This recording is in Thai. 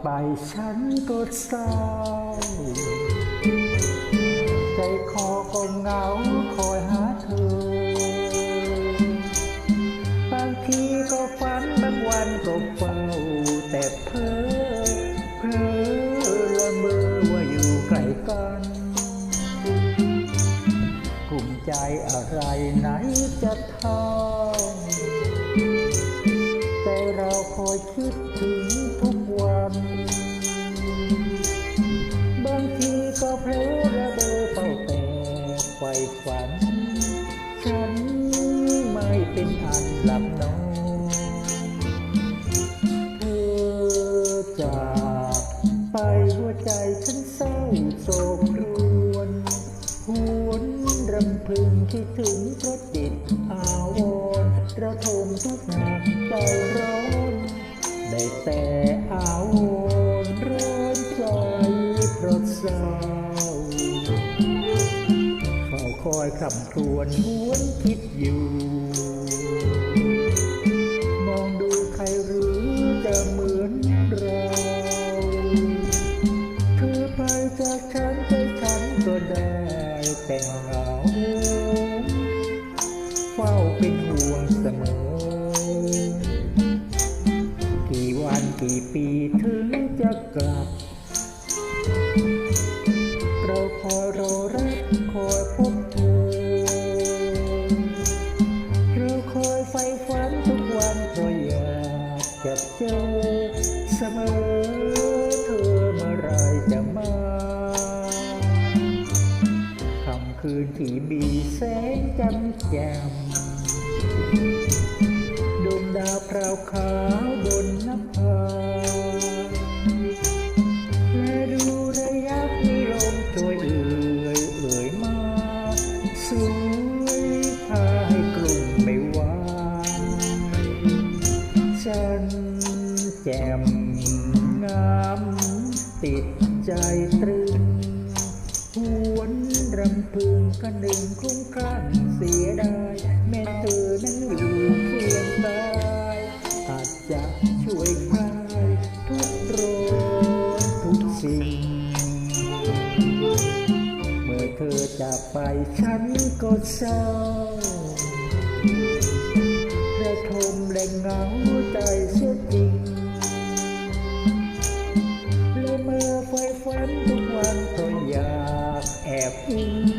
ไปฉันก็เศร้า ใจคอก็เหงาคอยหาเธอบางทีก็ฝันบางวันก็เฝ้าแต่เพ้อเพ้อละเมอว่าอยู่ไกลกันกลุ่มใจอะไรไหนจะทำแต่เราคอยคิดถึง ฝัน ฉันไม่เป็นอันหลับนอนเธอจากไปหัวใจฉันเศร้าโศกครวญหวนรำพึงคิดถึงเพราะจิตอาวรระทมทุกข์หนักใจร้อน คอยคำครวญหวนคิดอยู่ มองดูใครหรือจะเหมือนเราเธอไปจากฉันใจฉันก็ได้แต่เหงาเฝ้าเป็นห่วงเสมอ กี่วันกี่ปีถึงจะกลับ เราคอยรอ กับเจอเสมอเธอเมื่อไรจะมาค่ำคืนที่มีแสงจันทร์แจ่ม งามติดใจตรึง หวนรำพึงกันหนึ่งคลุ้มคลั่งเสียดายแม้เธอนั้นอยู่เคียงกายอาจจะช่วยคลายทุกโรคทุกสิ่ง เมื่อเธอจากไปฉันก็เศร้าระทมและเหงาใจเสียจริง ไฟฝันทุกวันก็อยากแอบอิง